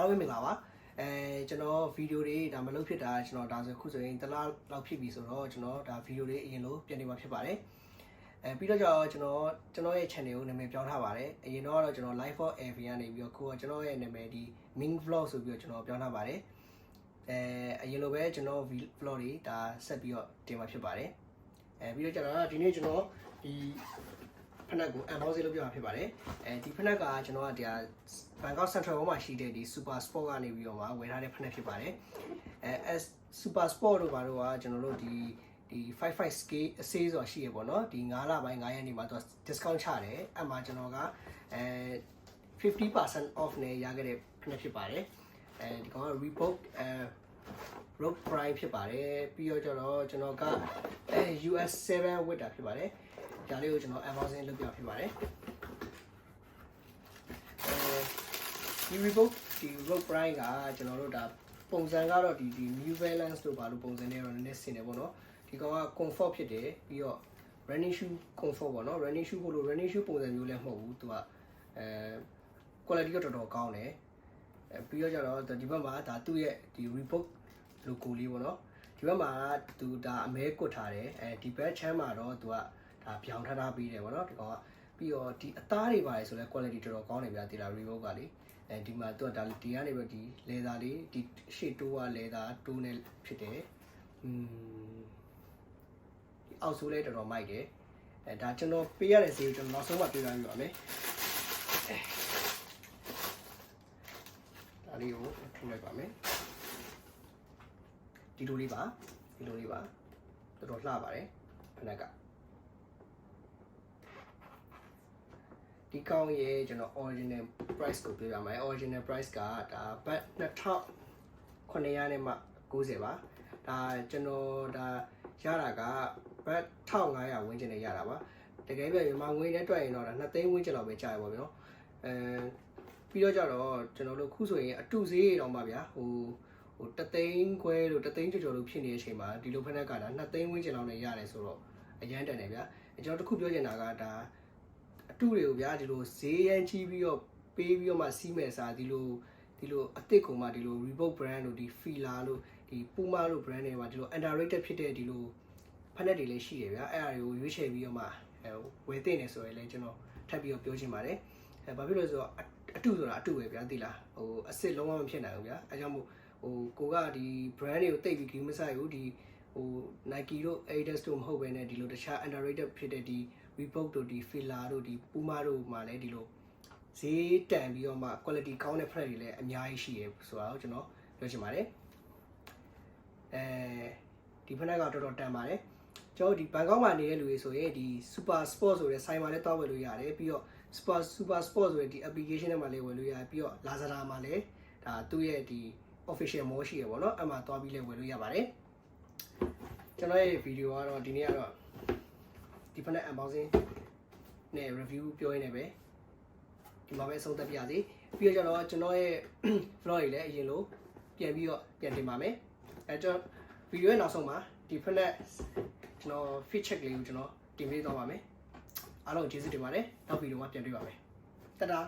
အားလုံးပဲမင်္ဂလာပါအဲကျွန်တော်ဗီဒီယိုတွေဒါမလုပ်ဖြစ်တာကျွန်တော်ဒါဆိုခုဆိုရင်တစ်လားလောက်ဖြစ်ပြီဆိုတော့ကျွန်တော်ဒါဗီဒီယိုတွေအရင်လိုပြန်နေမှာဖြစ်ပါတယ်အဲပြီးတော့ကျတော့ကျွန်တော်ကျွန်တော်ရဲ့ channel ကိုနာမည်ပြောင်းထားပါတယ်အရင်တော့ကတော့ကျွန်တော် live for AV ကနေပြီးတော့ခုကကျွန်တော်ရဲ့နာမည်ဒီ Ming Vlog ဆိုပြီးတော့ကျွန်တော်ပြောင်းထားပါတယ်အဲအရင်လိုပဲကျွန်တော် vlog တွေဒါဆက်ပြီးတော့တင်မှာဖြစ်ပါတယ်အဲပြီးတော့ကျတော့ဒီနေ့ကျွန်တော်ဒီ ဖနက်ကို unboxing လုပ်ပြမှာဖြစ်ပါတယ်အဲဒီဖနက်ကကျွန်တော်ကဒီဟာ Bangkok Central ဘောမှာရှိတဲ့ဒီ Super Sport ကနေပြီးတော့မှဝယ်ထားတဲ့ဖနက်ဖြစ်ပါတယ်အဲ S Super Sport တို့ဘာလို့ကကျွန်တော်တို့ဒီဒီ 55k အစေးဆိုတာရှိရပေါ့နော်ဒီ9လပိုင်း9ရက်နေ့မှာသူ discount ချတယ်အဲ့မှာကျွန်တော်ကအဲ50% off နဲ့ရခဲ့တဲ့ဖနက်ဖြစ်ပါတယ်အဲဒီကောင်က Reebok အဲ rock prime ဖြစ်ပါတယ်ပြီးတော့ကျတော့ကျွန်တော်ကအဲ US 7 with တာဖြစ်ပါတယ် ဒါလေးကိုကျွန်တော် Amazon လုပ်ပြဖြစ်ပါတယ်အဲဒီ Reebok ဒီ rock prime ကကျွန်တော်တို့ဒါပုံစံကတော့ဒီဒီ New Balance တို့ဘာလို့ပုံစံနဲ့တော့နည်းနည်းဆင်တယ်ပေါ့နော်ဒီကောင်က comfort ဖြစ်တယ်ပြီးတော့ running shoe comfort ပေါ့နော် running shoe ကိုလို့ running shoe ပုံစံမျိုးလည်းမဟုတ်ဘူးသူကအဲ quality တော့တော်တော်ကောင်းတယ်အဲပြီးတော့ကျတော့ဒီဘက်မှာဒါသူ့ရဲ့ဒီ Reebok logo လေးပေါ့နော်ဒီဘက်မှာသူဒါအမဲကွတ်ထားတယ်အဲဒီဘက်ချမ်းမှာတော့သူက ဒါပြောင်းထားထားပြီးတယ်ပေါ့နော်ဒီကောင်ကပြီးတော့ဒီအသားတွေပါတယ်ဆိုလဲ quality တော်တော်ကောင်းတယ်ဗျာဒီလာ Reebok ကလေအဲဒီမှာသူကဒါဒီကနေပြီးဒီ leather လေးဒီရှေ့တိုးက leather တိုးနေဖြစ်တယ်อืมဒီအောက်ဆိုးလဲတော်တော်မိုက်တယ်အဲဒါကျွန်တော်ပေးရတဲ့ဈေးကိုကျွန်တော်နောက်ဆုံးမှပေးပြပြပါမယ်ဒါလေးကိုထုံးလိုက်ပါမယ်ဒီလိုလေးပါဒီလိုလေးပါတော်တော်လှပါတယ်ဖနက် ဒီကောင်းရဲ့ကျွန်တော် original price ကိုပေးပါမယ် original price ကဒါဘတ်2900နဲ့မှ90ပါဒါကျွန်တော်ဒါရတာကဘတ်1500ဝန်းကျင်နဲ့ရတာပါတကယ်ပြမြန်မာငွေနဲ့တွက်ရင်တော့ဒါ2သိန်းဝန်းကျင်လောက်ပဲကြာရပါဗျာနော်အဲပြီးတော့ကြတော့ကျွန်တော်တို့ခုဆိုရင်အတူဈေးတော့ပါဗျာဟိုဟိုတသိန်းခွဲလို့တသိန်းကျော်ကျော်လို့ဖြစ်နေတဲ့အချိန်မှာဒီလိုဖက်နက်ကဒါ2သိန်းဝန်းကျင်လောက်နဲ့ရတယ်ဆိုတော့အရန်တန်တယ်ဗျာအကျွန်တော်တခုပြောချင်တာကဒါအ တူတွေကိုဗျာဒီလိုဈေးရန်ကြီးပြီးတော့ပေးပြီးတော့မှစီးမယ်စားဒီလိုဒီလိုအစ်စ်ကောင်မှဒီလို Reebok brand လို့ဒီ Fila လို့ဒီ Puma လို့ brand တွေမှာဒီလို underrated ဖြစ်တဲ့ဒီလိုဖက်နက်တွေလည်းရှိတယ်ဗျာအဲ့အရာတွေကိုရွေးချယ်ပြီးတော့မှအဲဝယ်သိနေဆိုရင်လည်းကျွန်တော်ထပ်ပြီးတော့ပြောချင်ပါတယ်အဲဘာဖြစ်လို့လဲဆိုတော့အအတူဆိုတာအတူပဲဗျာသိလားဟိုအစ်စ်လုံးဝမဖြစ်နိုင်ဘူးဗျာအဲကြောင့်မို့ဟိုကိုကဒီ brand တွေကိုတိတ်ပြီးဂိမ်းမဆိုင်ဘူးဒီဟို Nike တို့ Adidas တို့မဟုတ်ဘဲနဲ့ဒီလိုတခြား underrated ဖြစ်တဲ့ဒီ Reebok တို့ဒီ Fila တို့ဒီ Puma တို့မှာလည်းဒီလိုဈေးတန်ပြီးတော့မှ quality ကောင်းတဲ့ product တွေလည်းအများကြီးရှိရဆိုတာကိုကျွန်တော်ပြောချင်ပါတယ်အဲဒီဖက်ကတော့တော်တော်တန်ပါတယ်ကျွန်တော်ဒီဘန်ကောက်မှာနေတဲ့လူတွေဆိုရင်ဒီ Super Sport ဆိုတဲ့ဆိုင်မှာလည်းတောက်ဝယ်လို့ရတယ်ပြီးတော့ Super Super Sport ဆိုတဲ့ဒီ application ထဲမှာလည်းဝယ်လို့ရတယ်ပြီးတော့ Lazada မှာလည်းဒါသူ့ရဲ့ဒီ official mall ရှိရပေါ့နော်အဲ့မှာသွားပြီးလည်းဝယ်လို့ရပါတယ်ကျွန်တော်ရဲ့ဗီဒီယိုကတော့ဒီနေ့ကတော့ ဒီဖက်နဲ့ unboxing နဲ့ review ပြောရင်းနဲ့ပဲဒီမှာပဲအဆုံးသတ်ပြရစီပြီးတော့ကျွန်တော်ကျွန်တော်ရဲ့ vlog တွေလည်းအရင်လိုပြန်ပြီးတော့ပြန်တင်ပါမယ်အဲကျွန်တော်ဗီဒီယိုရဲ့နောက်ဆုံးမှာဒီဖက်နဲ့ကျွန်တော် fit check လေးကိုကျွန်တော်တင်ပေးသွားပါမယ်အားလုံးကျေးဇူးတင်ပါတယ်နောက်ဗီဒီယိုမှာပြန်တွေ့ပါမယ်တတာ